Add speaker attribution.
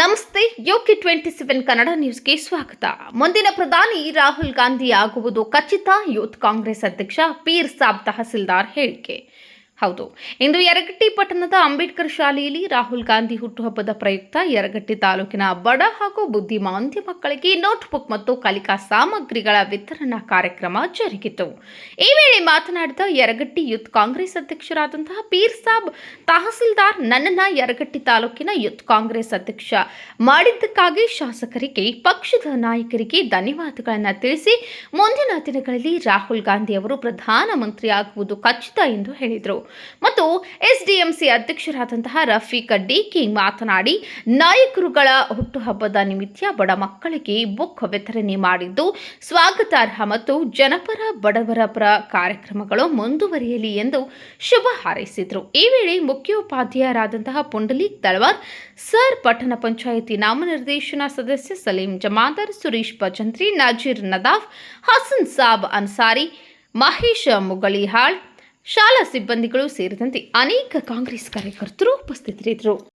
Speaker 1: ನಮಸ್ತೆ, ಯೋಕೆ twenty seven Kannada ನ್ಯೂಸ್ಗೆ ಸ್ವಾಗತ. ಮುಂದಿನ ಪ್ರಧಾನಿ ರಾಹುಲ್ ಗಾಂಧಿ ಆಗುವುದು ಖಚಿತ, ಯೂತ್ ಕಾಂಗ್ರೆಸ್ ಅಧ್ಯಕ್ಷ ಪೀರ್ ಸಾಬ್ ತಹಸೀಲ್ದಾರ್ ಹೇಳಿಕೆ. ಹೌದು. ಇಂದು ಯರಗಟ್ಟಿ ಪಟ್ಟಣದ ಅಂಬೇಡ್ಕರ್ ಶಾಲೆಯಲ್ಲಿ ರಾಹುಲ್ ಗಾಂಧಿ ಹುಟ್ಟುಹಬ್ಬದ ಪ್ರಯುಕ್ತ ಯರಗಟ್ಟಿ ತಾಲೂಕಿನ ಬಡ ಹಾಗೂ ಬುದ್ಧಿಮಾಂದ್ಯ ಮಕ್ಕಳಿಗೆ ನೋಟ್ಬುಕ್ ಮತ್ತು ಕಲಿಕಾ ಸಾಮಗ್ರಿಗಳ ವಿತರಣಾ ಕಾರ್ಯಕ್ರಮ ಜರುಗಿತು. ಈ ವೇಳೆ ಮಾತನಾಡಿದ ಯರಗಟ್ಟಿ ಯೂತ್ ಕಾಂಗ್ರೆಸ್ ಅಧ್ಯಕ್ಷರಾದಂತಹ ಪೀರ್ ಸಾಬ್, ತಹಸೀಲ್ದಾರ್ ನನ್ನನ್ನ ಯರಗಟ್ಟಿ ತಾಲೂಕಿನ ಯೂತ್ ಕಾಂಗ್ರೆಸ್ ಅಧ್ಯಕ್ಷ ಮಾಡಿದ್ದಕ್ಕಾಗಿ ಶಾಸಕರಿಗೆ, ಪಕ್ಷದ ನಾಯಕರಿಗೆ ಧನ್ಯವಾದಗಳನ್ನು ತಿಳಿಸಿ, ಮುಂದಿನ ದಿನಗಳಲ್ಲಿ ರಾಹುಲ್ ಗಾಂಧಿ ಅವರು ಪ್ರಧಾನಮಂತ್ರಿ ಆಗುವುದು ಖಚಿತ ಎಂದು ಹೇಳಿದರು. ಮತ್ತು ಎಸ್ಡಿಎಂಸಿ ಅಧ್ಯಕ್ಷರಾದಂತಹ ರಫೀಕ್ ಡಿಕಿ ಮಾತನಾಡಿ, ನಾಯಕರುಗಳ ಹುಟ್ಟುಹಬ್ಬದ ನಿಮಿತ್ತ ಬಡ ಮಕ್ಕಳಿಗೆ ಬುಕ್ ವಿತರಣೆ ಮಾಡಿದ್ದು, ಸ್ವಾಗತಾರ್ಹ ಮತ್ತು ಜನಪರ ಬಡವರ ಪರ ಕಾರ್ಯಕ್ರಮಗಳು ಮುಂದುವರಿಯಲಿ ಎಂದು ಶುಭ ಹಾರೈಸಿದರು. ಈ ವೇಳೆ ಮುಖ್ಯೋಪಾಧ್ಯಾಯರಾದಂತಹ ಪುಂಡಲೀಕ್ ತಳವಾರ್, ಸರ್ ಪಟ್ಟಣ ಪಂಚಾಯಿತಿ ನಾಮನಿರ್ದೇಶನ ಸದಸ್ಯ ಸಲೀಂ ಜಮಾದಾರ್, ಸುರೇಶ್ ಭಜಂತ್ರಿ, ನಜೀರ್ ನದಾಫ್, ಹಸನ್ ಸಾಬ್ ಅನ್ಸಾರಿ, ಮಹೇಶ್ ಮುಗಳಿಹಾಳ್ ಶಾಲಾ ಸಿಬ್ಬಂದಿಗಳು ಸೇರಿದಂತೆ ಅನೇಕ ಕಾಂಗ್ರೆಸ್ ಕಾರ್ಯಕರ್ತರು ಉಪಸ್ಥಿತರಿದ್ದರು.